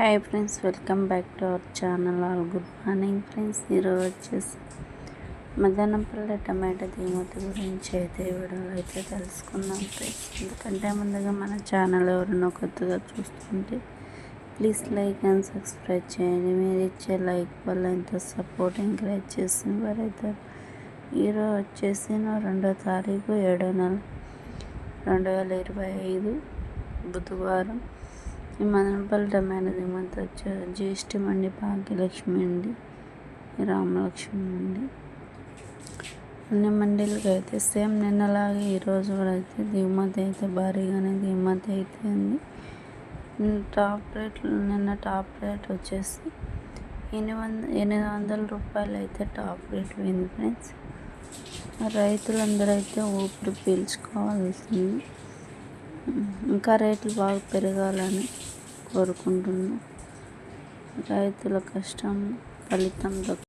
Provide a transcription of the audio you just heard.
Hi friends welcome back to our channel. All good morning friends. ఈరోజు వచ్చేసి మదనపల్లి టమాటా దిగుమతి గురించి అయితే వీడియోలో అయితే తెలుసుకుందాం ఫ్రెండ్స్. ఎందుకంటే ముందుగా మన ఛానల్ ఎవరైనా కొత్తగా చూస్తుంటే ప్లీజ్ లైక్ అండ్ సబ్స్క్రైబ్ చేయండి. మీరు ఇచ్చే లైక్ వల్ల ఎంతో సపోర్ట్ ఎంకరేజ్ చేసిన వారైతే ఈరోజు వచ్చేసి నా రెండో తారీఖు ఏడో నెల రెండు వేల ఇరవై ఐదు బుధవారం. మదనపల్లి టమాటా దిగుమతి వచ్చే జ్యేష్ఠ మండి భాగ్యలక్ష్మి అండి. రామలక్ష్మి అండి. అన్ని మండలికి అయితే సేమ్ నిన్నలాగే ఈరోజు కూడా అయితే దిగుమతి అయితే భారీగానే దిగుమతి అయితే టాప్ రేట్ నిన్న టాప్ రేట్ వచ్చేసి ఎనిమిది వంద ఎనిమిది వందల రూపాయలు అయితే టాప్ రేట్ పోయింది ఫ్రెండ్స్. రైతులందరూ అయితే ఊపిరి పీల్చుకోవాల్సింది. ఇంకా రేట్లు బాగా పెరగాలని కోరుకుంటున్నాను రైతుల కష్టం ఫలితం